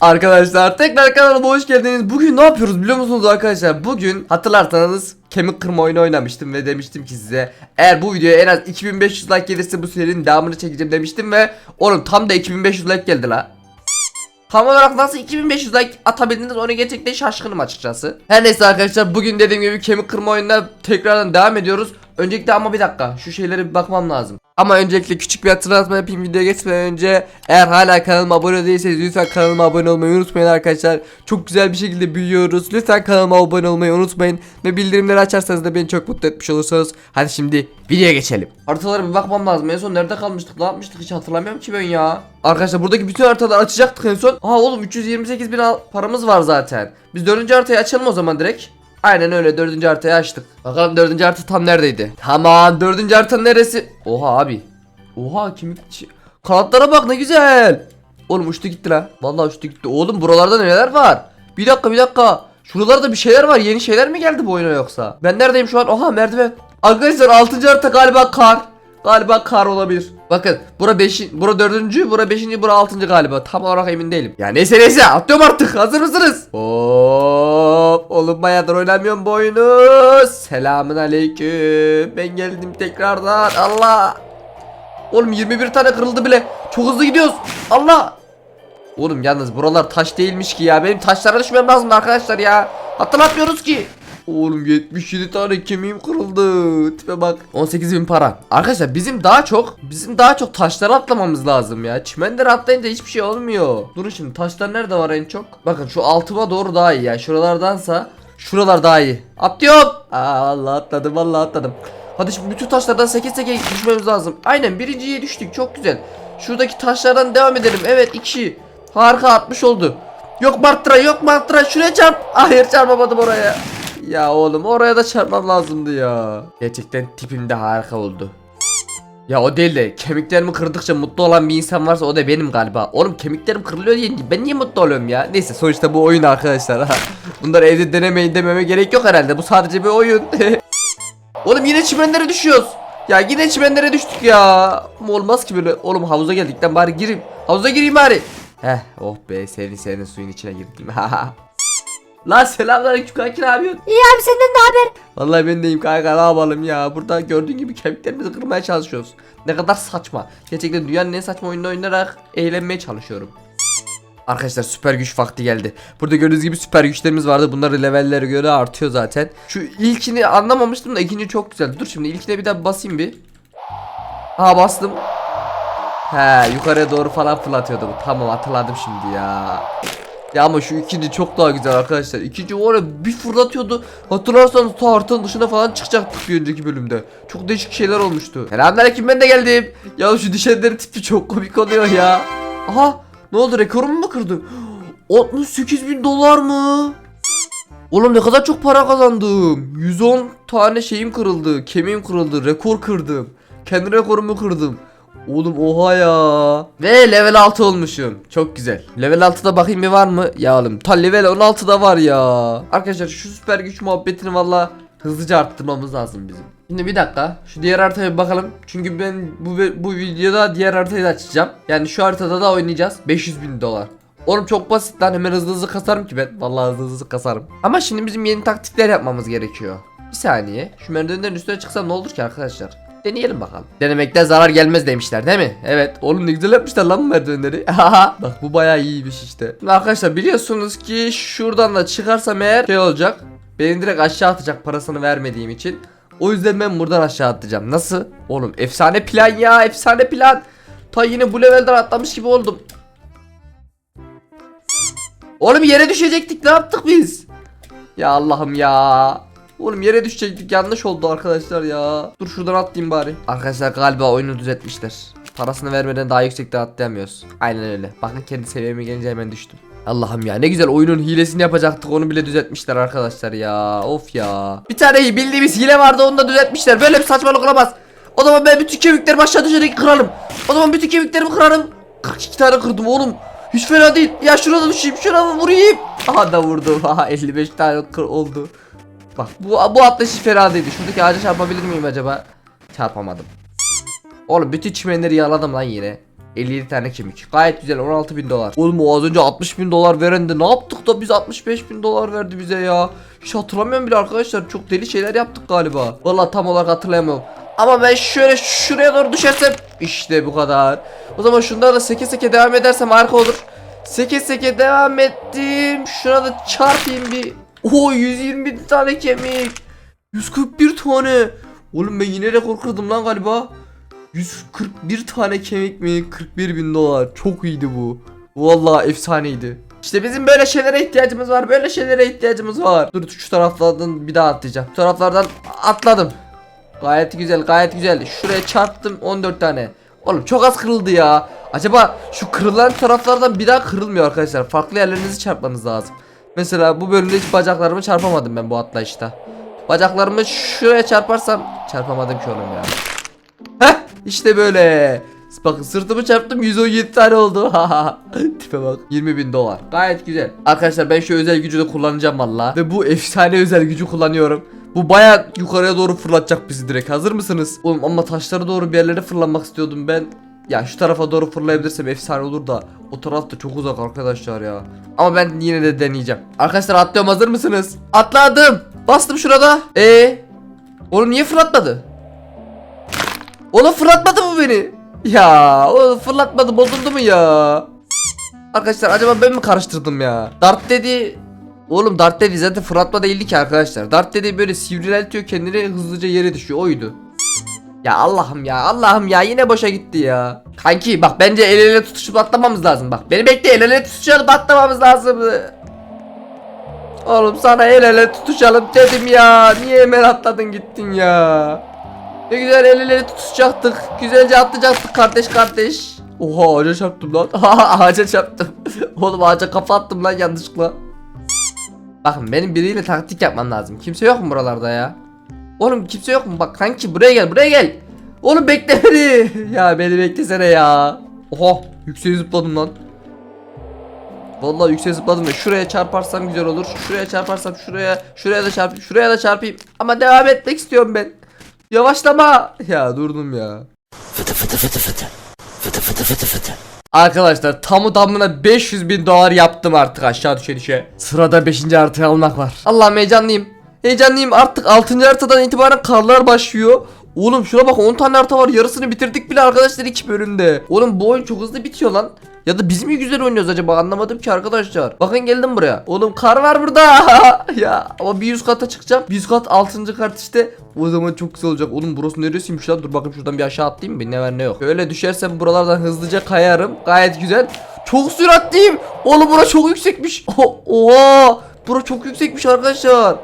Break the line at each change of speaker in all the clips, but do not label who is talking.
Arkadaşlar tekrar kanalıma hoş geldiniz. Bugün ne yapıyoruz biliyor musunuz arkadaşlar? Bugün hatırlarsanız kemik kırma oyunu oynamıştım ve demiştim ki size eğer bu videoya en az 2500 like gelirse bu serinin devamını çekeceğim demiştim ve oğlum tam da 2500 like geldi la. Tam olarak nasıl 2500 like atabildiniz onu gerçekten şaşkınım açıkçası. Her neyse arkadaşlar bugün dediğim gibi kemik kırma oyununa tekrardan devam ediyoruz. Öncelikle ama bir dakika şu şeylere bir bakmam lazım. Ama öncelikle küçük bir hatırlatma yapayım videoya geçmeden önce eğer hala kanalıma abone değilseniz lütfen kanalıma abone olmayı unutmayın arkadaşlar. Çok güzel bir şekilde büyüyoruz. Lütfen kanalıma abone olmayı unutmayın ve bildirimleri açarsanız da beni çok mutlu etmiş olursunuz. Hadi şimdi videoya geçelim. Haritalara bir bakmam lazım. En son nerede kalmıştık? Ne yapmıştık hiç hatırlamıyorum ki ben ya. Arkadaşlar buradaki bütün haritaları açacaktık en son. Aha oğlum 328 bin paramız var zaten. Biz dördüncü haritayı açalım o zaman direkt. Aynen öyle dördüncü haritayı açtık. Bakalım dördüncü harita tam neredeydi? Tamam dördüncü harita neresi? Oha abi. Oha çi- Kanatlara bak ne güzel. Oğlum uçtu gitti la. Vallahi uçtu gitti. Oğlum buralarda neler var? Bir dakika bir dakika. Şuralarda bir şeyler var. Yeni şeyler mi geldi bu oyuna yoksa? Ben neredeyim şu an? Oha merdiven. Arkadaşlar 6. harita galiba kar. Galiba kar olabilir. Bakın bura 5. Bura 4. Bura 5. Bura 6. galiba. Tam olarak emin değilim. Ya neyse neyse atlıyorum artık. Hazır mısınız? Hop. Oğlum bayağıdır oynamıyorum bu oyunu. Selamün aleyküm. Ben geldim tekrardan. Allah. Oğlum 21 tane kırıldı bile. Çok hızlı gidiyoruz. Allah. Oğlum yalnız buralar taş değilmiş ki ya. Benim taşlara düşmem lazım arkadaşlar ya. Hatırlatmıyoruz ki. Oğlum 77 tane kemiğim kırıldı. Tipe bak. 18 bin para. Arkadaşlar bizim daha çok bizim daha çok taşlara atlamamız lazım ya. Çimenlere atlayınca hiçbir şey olmuyor. Durun şimdi taşlar nerede var en çok? Bakın şu altıma doğru daha iyi ya. Şuralardansa şuralar daha iyi. Atlıyorum. Aa, Allah atladım vallahi atladım. Hadi şimdi bütün taşlardan 8 8 düşmemiz lazım. Aynen birinciye düştük çok güzel. Şuradaki taşlardan devam edelim. Evet 2. Harika 60 oldu. Yok Martra yok Martra şuraya çarp. Hayır çarpamadım oraya. Ya oğlum oraya da çarpmam lazımdı ya. Gerçekten tipim de harika oldu. Ya o değil de kemiklerimi kırdıkça mutlu olan bir insan varsa o da benim galiba. Oğlum kemiklerim kırılıyor diye ben niye mutlu oluyorum ya? Neyse sonuçta bu oyun arkadaşlar. Bunları evde denemeyin dememe gerek yok herhalde. Bu sadece bir oyun. Oğlum yine çimenlere düşüyoruz. Ya yine çimenlere düştük ya. Olmaz ki böyle. Oğlum havuza geldikten bari gireyim. Havuza gireyim bari. Heh oh be senin senin suyun içine girdim. Lan selamünaleyküm kanki ne yapıyorsun?
İyi abi senden ne haber?
Vallahi ben deyim kanka ne yapalım ya. Burada gördüğün gibi kemiklerimizi kırmaya çalışıyoruz. Ne kadar saçma. Gerçekten dünyanın en saçma oyununu oynayarak eğlenmeye çalışıyorum. Arkadaşlar süper güç vakti geldi. Burada gördüğünüz gibi süper güçlerimiz vardı. Bunlar levellere göre artıyor zaten. Şu ilkini anlamamıştım da ikinci çok güzel. Dur şimdi ilkine bir daha basayım bir. Ha bastım. He yukarıya doğru falan fırlatıyordu bu. Tamam hatırladım şimdi ya. Ya ama şu ikinci çok daha güzel arkadaşlar. İkinci var ya bir fırlatıyordu. Hatırlarsanız ta dışına falan çıkacaktık bir önceki bölümde. Çok değişik şeyler olmuştu. Selamünaleyküm ben de geldim. Ya şu düşenlerin tipi çok komik oluyor ya. Aha ne oldu rekorumu mu kırdı? 68 bin dolar mı? Oğlum ne kadar çok para kazandım. 110 tane şeyim kırıldı. Kemiğim kırıldı. Rekor kırdım. Kendi rekorumu kırdım. Oğlum oha ya. Ve level 6 olmuşum. Çok güzel. Level 6'da bakayım bir var mı? Ya oğlum ta level 16'da var ya. Arkadaşlar şu süper güç muhabbetini valla hızlıca arttırmamız lazım bizim. Şimdi bir dakika şu diğer haritaya bir bakalım. Çünkü ben bu bu videoda diğer haritayı da açacağım. Yani şu haritada da oynayacağız. 500 bin dolar. Oğlum çok basit lan hemen hızlı hızlı kasarım ki ben. Vallahi hızlı hızlı kasarım. Ama şimdi bizim yeni taktikler yapmamız gerekiyor. Bir saniye. Şu merdivenlerin üstüne çıksam ne olur ki arkadaşlar? Deneyelim bakalım. Denemekten zarar gelmez demişler değil mi? Evet. Oğlum ne güzel yapmışlar lan bu merdivenleri. Bak bu bayağı iyiymiş işte. Şimdi arkadaşlar biliyorsunuz ki şuradan da çıkarsam eğer şey olacak. Beni direkt aşağı atacak parasını vermediğim için. O yüzden ben buradan aşağı atacağım. Nasıl? Oğlum efsane plan ya efsane plan. Ta yine bu levelden atlamış gibi oldum. Oğlum yere düşecektik ne yaptık biz? Ya Allah'ım ya. Oğlum yere düşecektik yanlış oldu arkadaşlar ya. Dur şuradan atlayayım bari. Arkadaşlar galiba oyunu düzeltmişler. Parasını vermeden daha yüksekten atlayamıyoruz. Aynen öyle. Bakın kendi seviyeme gelince hemen düştüm. Allah'ım ya ne güzel oyunun hilesini yapacaktık onu bile düzeltmişler arkadaşlar ya. Of ya. Bir tane bildiğimiz hile vardı onu da düzeltmişler. Böyle bir saçmalık olamaz. O zaman ben bütün kemiklerimi aşağı düşerek kırarım. O zaman bütün kemiklerimi kırarım. 42 tane kırdım oğlum. Hiç fena değil. Ya şurada düşeyim, şurada vurayım. Aha da vurdum. Aha 55 tane oldu. Bak bu bu atlayış hiç fena değildi. Şuradaki ağaca çarpabilir miyim acaba? Çarpamadım. Oğlum bütün çimenleri yaladım lan yine. 57 tane kemik. Gayet güzel 16 bin dolar. Oğlum o az önce 60 bin dolar veren de ne yaptık da biz 65 bin dolar verdi bize ya. Hiç hatırlamıyorum bile arkadaşlar. Çok deli şeyler yaptık galiba. Vallahi tam olarak hatırlayamıyorum. Ama ben şöyle şuraya doğru düşersem işte bu kadar. O zaman şundan da seke seke devam edersem harika olur. Seke seke devam ettim. Şuna da çarpayım bir. Oo 121 tane kemik. 141 tane. Oğlum ben yine rekor kırdım lan galiba. 141 tane kemik mi? 41 bin dolar. Çok iyiydi bu. Vallahi efsaneydi. İşte bizim böyle şeylere ihtiyacımız var. Böyle şeylere ihtiyacımız var. Dur şu taraflardan bir daha atlayacağım. Şu taraflardan atladım. Gayet güzel gayet güzel. Şuraya çarptım 14 tane. Oğlum çok az kırıldı ya. Acaba şu kırılan taraflardan bir daha kırılmıyor arkadaşlar. Farklı yerlerinizi çarpmanız lazım. Mesela bu bölümde hiç bacaklarımı çarpamadım ben bu atlayışta. Bacaklarımı şuraya çarparsam çarpamadım ki oğlum ya. Heh işte böyle. Bakın sırtımı çarptım 117 tane oldu. Tipe bak 20 bin dolar. Gayet güzel. Arkadaşlar ben şu özel gücü de kullanacağım valla. Ve bu efsane özel gücü kullanıyorum. Bu baya yukarıya doğru fırlatacak bizi direkt. Hazır mısınız? Oğlum ama taşlara doğru bir yerlere fırlanmak istiyordum ben. Ya şu tarafa doğru fırlayabilirsem efsane olur da o taraf da çok uzak arkadaşlar ya. Ama ben yine de deneyeceğim. Arkadaşlar atlıyorum hazır mısınız? Atladım. Bastım şurada. E Oğlum niye fırlatmadı? Oğlum fırlatmadı mı beni? Ya oğlum fırlatmadı bozuldu mu ya? Arkadaşlar acaba ben mi karıştırdım ya? Dart dedi Oğlum Dart dedi zaten fırlatma değildi ki arkadaşlar. Dart dedi böyle sivriletiyor kendini hızlıca yere düşüyor oydu. Ya Allah'ım ya Allah'ım ya yine boşa gitti ya. Kanki bak bence el ele tutuşup atlamamız lazım bak. Beni bekle el ele tutuşalım atlamamız lazım. Oğlum sana el ele tutuşalım dedim ya. Niye hemen atladın gittin ya? Ne güzel el ele tutuşacaktık. Güzelce atlayacaktık kardeş kardeş. Oha ağaca çarptım lan. ağaca çarptım. Oğlum ağaca kafa attım lan yanlışlıkla. Bakın benim biriyle taktik yapmam lazım. Kimse yok mu buralarda ya? Oğlum kimse yok mu? Bak kanki buraya gel buraya gel. Oğlum bekle beni. ya beni beklesene ya. Oha yükseğe zıpladım lan. Vallahi yükseğe zıpladım ve şuraya çarparsam güzel olur. Şuraya çarparsam şuraya, şuraya da çarpayım, şuraya da çarpayım. Ama devam etmek istiyorum ben. Yavaşlama. Ya durdum ya. Arkadaşlar tamı tamına 500 bin dolar yaptım artık aşağı düşe düşe. Sırada 5. haritayı almak var. Allah'ım heyecanlıyım. Heyecanlıyım artık 6. haritadan itibaren karlar başlıyor. Oğlum şuna bak 10 tane harita var yarısını bitirdik bile arkadaşlar 2 bölümde. Oğlum bu oyun çok hızlı bitiyor lan. Ya da biz mi güzel oynuyoruz acaba anlamadım ki arkadaşlar. Bakın geldim buraya. Oğlum kar var burada. ya ama bir yüz kata çıkacağım. Bir yüz kat 6. kat işte. O zaman çok güzel olacak. Oğlum burası neresiymiş lan? Dur bakayım şuradan bir aşağı atlayayım mı? Ne var ne yok. Öyle düşersem buralardan hızlıca kayarım. Gayet güzel. Çok süratliyim. Oğlum bura çok yüksekmiş. Oh, oha. Bura çok yüksekmiş arkadaşlar.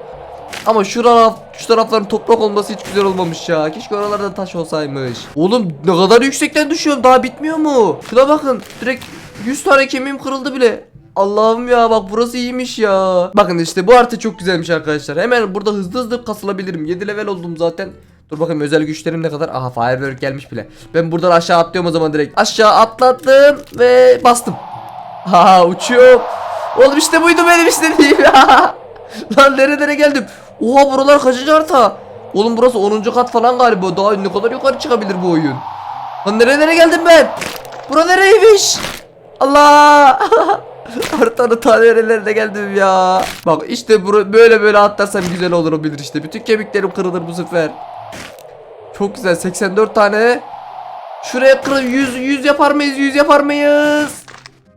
Ama şu taraf, şu tarafların toprak olması hiç güzel olmamış ya. Keşke oralarda taş olsaymış. Oğlum ne kadar yüksekten düşüyorum daha bitmiyor mu? Şuna bakın direkt 100 tane kemiğim kırıldı bile. Allah'ım ya bak burası iyiymiş ya. Bakın işte bu harita çok güzelmiş arkadaşlar. Hemen burada hızlı hızlı kasılabilirim. 7 level oldum zaten. Dur bakayım özel güçlerim ne kadar? Aha firework gelmiş bile. Ben buradan aşağı atlıyorum o zaman direkt. Aşağı atladım ve bastım. Ha uçuyorum. Oğlum işte buydu benim istediğim. Lan nerelere geldim? Oha buralar kaçıncı harita? Oğlum burası 10. kat falan galiba. Daha ne kadar yukarı çıkabilir bu oyun? Lan nerelere geldim ben? Bura nereymiş? Allah! Haritanın ta nerelerine geldim ya. Bak işte böyle böyle atlarsam güzel olur o bilir işte. Bütün kemiklerim kırılır bu sefer. Çok güzel 84 tane. Şuraya kırıl 100 100 yapar mıyız? 100 yapar mıyız?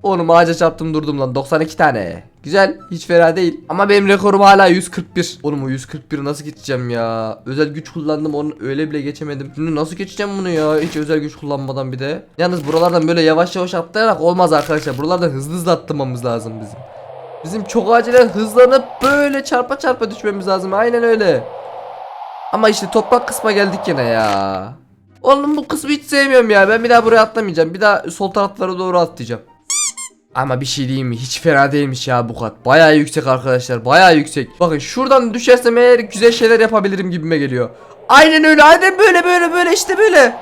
Oğlum ağaca çarptım durdum lan 92 tane. Güzel hiç fena değil. Ama benim rekorum hala 141. Oğlum o 141 nasıl geçeceğim ya? Özel güç kullandım onu öyle bile geçemedim. Şimdi nasıl geçeceğim bunu ya? Hiç özel güç kullanmadan bir de. Yalnız buralardan böyle yavaş yavaş atlayarak olmaz arkadaşlar. Buralardan hızlı hızlı atlamamız lazım bizim. Bizim çok acilen hızlanıp böyle çarpa çarpa düşmemiz lazım. Aynen öyle. Ama işte toprak kısma geldik yine ya. Oğlum bu kısmı hiç sevmiyorum ya. Ben bir daha buraya atlamayacağım. Bir daha sol taraflara doğru atlayacağım. Ama bir şey diyeyim mi? Hiç fena değilmiş ya bu kat. Bayağı yüksek arkadaşlar. Bayağı yüksek. Bakın şuradan düşersem eğer güzel şeyler yapabilirim gibime geliyor. Aynen öyle. Aynen böyle böyle böyle işte böyle.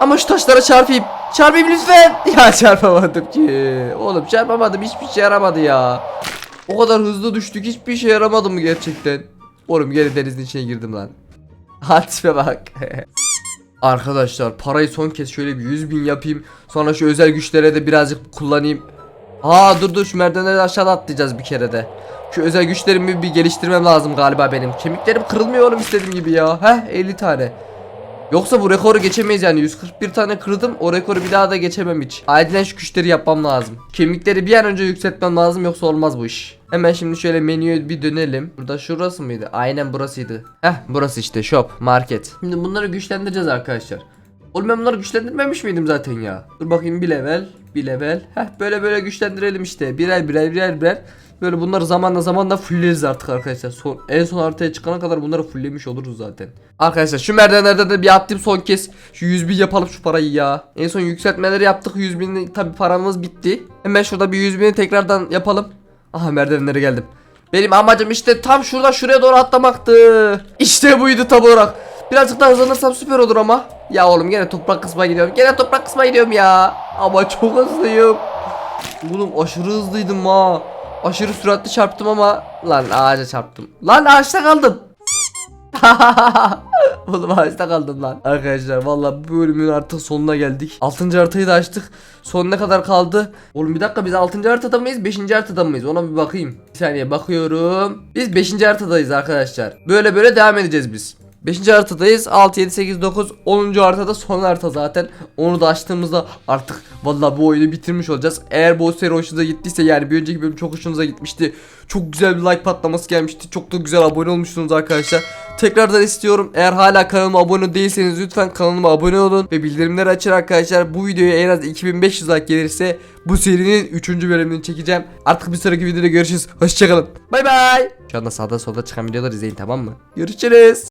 Ama şu taşlara çarpayım. Çarpayım lütfen. Ya çarpamadım ki. Oğlum çarpamadım. Hiçbir şey yaramadı ya. O kadar hızlı düştük. Hiçbir şey yaramadı mı gerçekten? Oğlum geri denizin içine girdim lan. Hatice bak. Arkadaşlar parayı son kez şöyle bir 100 bin yapayım. Sonra şu özel güçlere de birazcık kullanayım. Aa dur dur. Şu merdivenleri aşağıda atlayacağız bir kere de. Şu özel güçlerimi bir geliştirmem lazım galiba benim. Kemiklerim kırılmıyor oğlum istediğim gibi ya. Heh 50 tane. Yoksa bu rekoru geçemeyiz yani. 141 tane kırdım. O rekoru bir daha da geçemem hiç. Acilen şu güçleri yapmam lazım. Kemikleri bir an önce yükseltmem lazım yoksa olmaz bu iş. Hemen şimdi şöyle menüye bir dönelim. Burada şurası mıydı? Aynen burasıydı. Heh burası işte. Shop market. Şimdi bunları güçlendireceğiz arkadaşlar Oğlum ben bunları güçlendirmemiş miydim zaten ya Dur bakayım bir level bir level Heh böyle böyle güçlendirelim işte birer birer birer birer Böyle bunları zamanla zamanla fullleriz artık arkadaşlar. Son, en son haritaya çıkana kadar bunları fulllemiş oluruz zaten. Arkadaşlar şu merdivenlerden de bir attım son kez. Şu 100 bin yapalım şu parayı ya. En son yükseltmeleri yaptık. 100 bin tabi paramız bitti. Hemen şurada bir 100 bini tekrardan yapalım. Aha merdivenlere geldim. Benim amacım işte tam şurada şuraya doğru atlamaktı. İşte buydu tam olarak. Birazcık daha hızlanırsam süper olur ama. Ya oğlum gene toprak kısma gidiyorum. Gene toprak kısma gidiyorum ya. Ama çok hızlıyım. Oğlum aşırı hızlıydım ha. Aşırı süratli çarptım ama lan ağaca çarptım. Lan ağaçta kaldım. Oğlum ağaçta kaldım lan. Arkadaşlar valla bu bölümün artık sonuna geldik. 6. haritayı da açtık. Son ne kadar kaldı? Oğlum bir dakika biz 6. haritada mıyız 5. haritada mıyız? Ona bir bakayım. Bir saniye bakıyorum. Biz 5. haritadayız arkadaşlar. Böyle böyle devam edeceğiz biz. 5. haritadayız. 6, 7, 8, 9, 10. haritada son harita zaten. Onu da açtığımızda artık valla bu oyunu bitirmiş olacağız. Eğer bu seri hoşunuza gittiyse yani bir önceki bölüm çok hoşunuza gitmişti. Çok güzel bir like patlaması gelmişti. Çok da güzel abone olmuşsunuz arkadaşlar. Tekrardan istiyorum. Eğer hala kanalıma abone değilseniz lütfen kanalıma abone olun ve bildirimleri açın arkadaşlar. Bu videoya en az 2500 like gelirse bu serinin 3. bölümünü çekeceğim. Artık bir sonraki videoda görüşürüz. Hoşçakalın. Bay bay. Şu anda sağda solda çıkan videoları izleyin tamam mı? Görüşürüz.